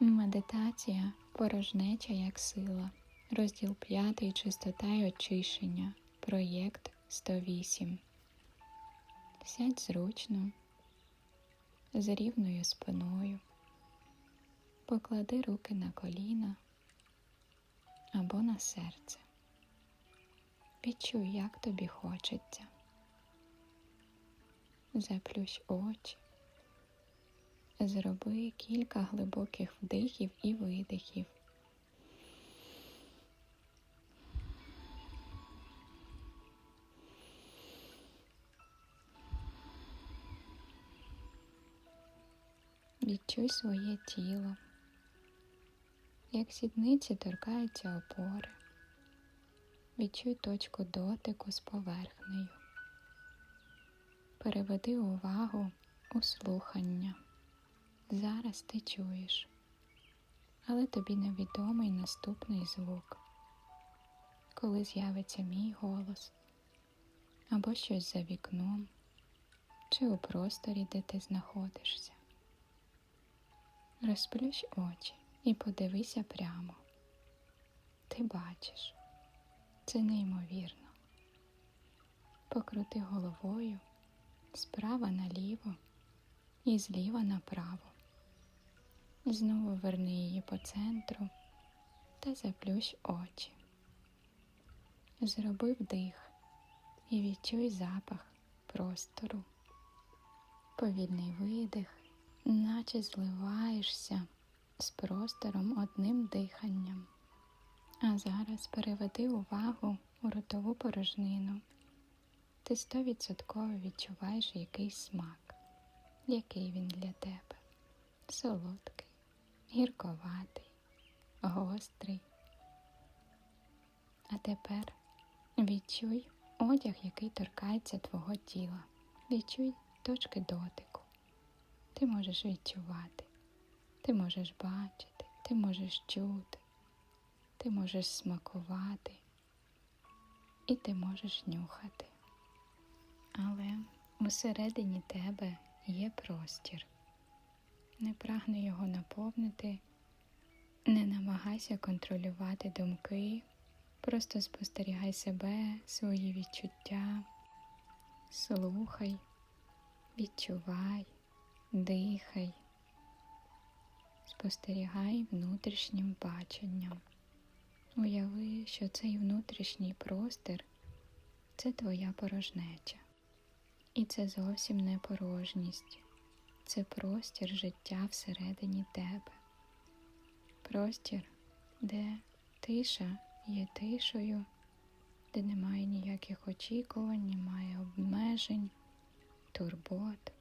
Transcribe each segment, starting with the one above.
Медитація порожнеча як сила. Розділ 5. Чистота й очищення. Проєкт 108. Сядь зручно, з рівною спиною. Поклади руки на коліна або на серце. Відчуй, як тобі хочеться. Заплющ очі. Зроби кілька глибоких вдихів і видихів. Відчуй своє тіло, як сідниці торкаються опори. Відчуй точку дотику з поверхнею. Переведи увагу у слухання. Зараз ти чуєш, але тобі невідомий наступний звук, коли з'явиться мій голос, або щось за вікном, чи у просторі, де ти знаходишся. Розплющ очі і подивися прямо. Ти бачиш, це неймовірно. Покрути головою справа наліво і зліва направо. Знову верни її по центру та заплющ очі. Зроби вдих і відчуй запах простору. Повільний видих, наче зливаєшся з простором одним диханням. А зараз переведи увагу у ротову порожнину. Ти стовідсотково відчуваєш якийсь смак, який він для тебе. Солодкий, гірковатий, гострий. А тепер відчуй одяг, який торкається твого тіла. Відчуй точки дотику. Ти можеш відчувати, ти можеш бачити, ти можеш чути, ти можеш смакувати і ти можеш нюхати. Але усередині тебе є простір. Не прагни його наповнити, не намагайся контролювати думки, просто спостерігай себе, свої відчуття, слухай, відчувай, дихай, спостерігай внутрішнім баченням. Уяви, що цей внутрішній простір це твоя порожнеча. І це зовсім не порожність, це простір життя всередині тебе. Простір, де тиша є тишою, де немає ніяких очікувань, немає обмежень, турбот.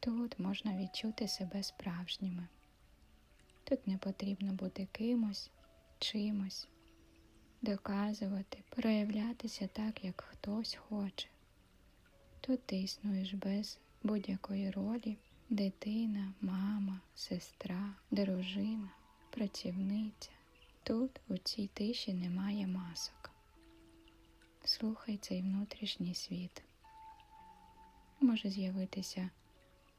Тут можна відчути себе справжніми. Тут не потрібно бути кимось, чимось, доказувати, проявлятися так, як хтось хоче. Тут ти існуєш без будь-якої ролі дитина, мама, сестра, дружина, працівниця. Тут у цій тиші немає масок. Слухай цей внутрішній світ. Може з'явитися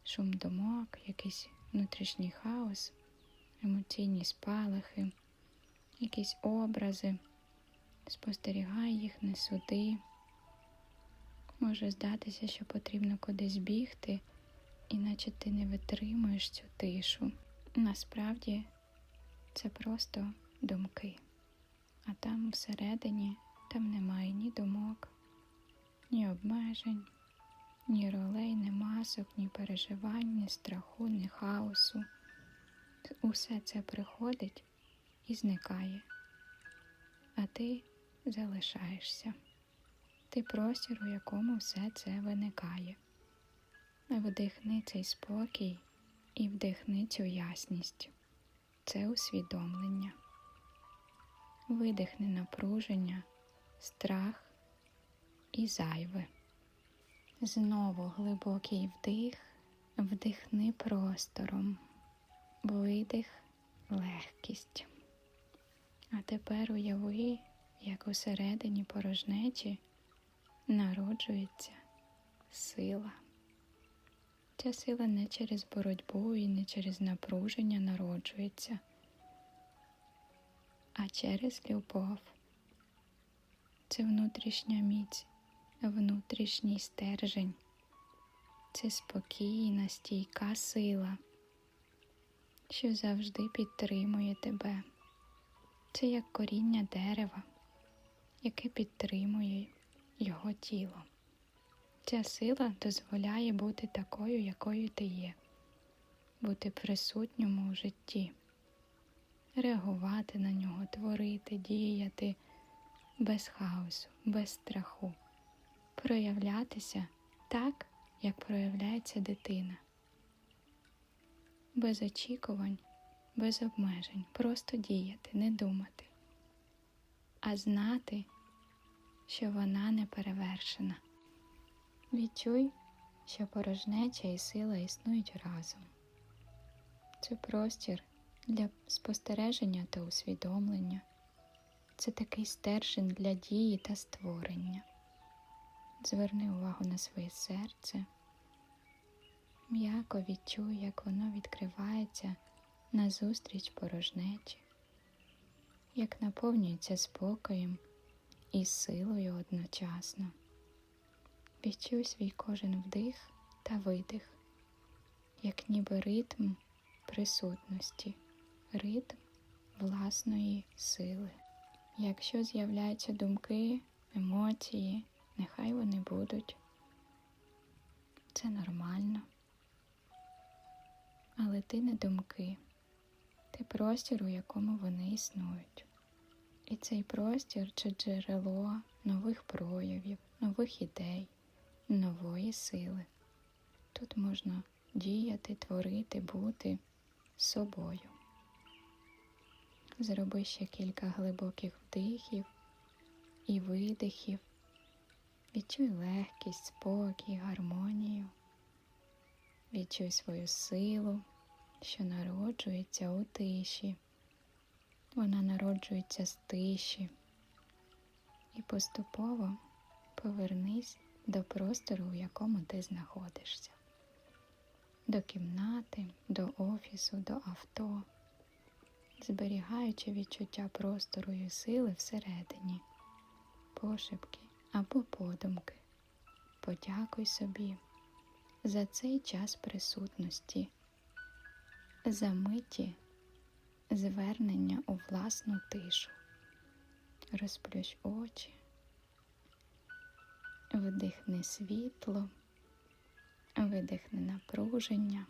шум думок, якийсь внутрішній хаос, емоційні спалахи, якісь образи. Спостерігай їх, не суди. Може здатися, що потрібно кудись бігти, іначе ти не витримуєш цю тишу. Насправді це просто думки, а там всередині там немає ні думок, ні обмежень, ні ролей, ні масок, ні переживань, ні страху, ні хаосу. Усе це приходить і зникає, а ти залишаєшся ти простір, у якому все це виникає. Вдихни цей спокій і вдихни цю ясність, це усвідомлення. Видихни напруження, страх і зайве. Знову глибокий вдих, вдихни простором, видих, легкість. А тепер уяви, як усередині порожнечі народжується сила. Ця сила не через боротьбу і не через напруження народжується, а через любов. Це внутрішня міць, внутрішній стержень, це спокійна, стійка сила, що завжди підтримує тебе. Це як коріння дерева, яке підтримує його тіло. Ця сила дозволяє бути такою, якою ти є, бути присутньому у житті, реагувати на нього, творити, діяти без хаосу, без страху, проявлятися так, як проявляється дитина, без очікувань, без обмежень, просто діяти, не думати, а знати, що вона не перевершена. Відчуй, що порожнеча і сила існують разом. Це простір для спостереження та усвідомлення. Це такий стержень для дії та створення. Зверни увагу на своє серце. М'яко відчуй, як воно відкривається назустріч порожнечі, як наповнюється спокоєм і силою одночасно. Відчуй свій кожен вдих та видих, як ніби ритм присутності, ритм власної сили. Якщо з'являються думки, емоції, нехай вони будуть. Це нормально. Але ти не думки, ти простір, у якому вони існують. І цей простір це джерело нових проявів, нових ідей, нової сили. Тут можна діяти, творити, бути собою. Зроби ще кілька глибоких вдихів і видихів. Відчуй легкість, спокій, гармонію. Відчуй свою силу, що народжується у тиші. Вона народжується з тиші. І поступово повернись до простору, в якому ти знаходишся, до кімнати, до офісу, до авто, зберігаючи відчуття простору і сили всередині, пошепки або подумки. Подякуй собі за цей час присутності, за миті звернення у власну тишу. Розплющ очі, вдихни світло, видихни напруження,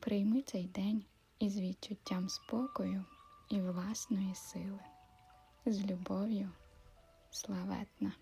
прийми цей день із відчуттям спокою і власної сили, з любов'ю. Славетна.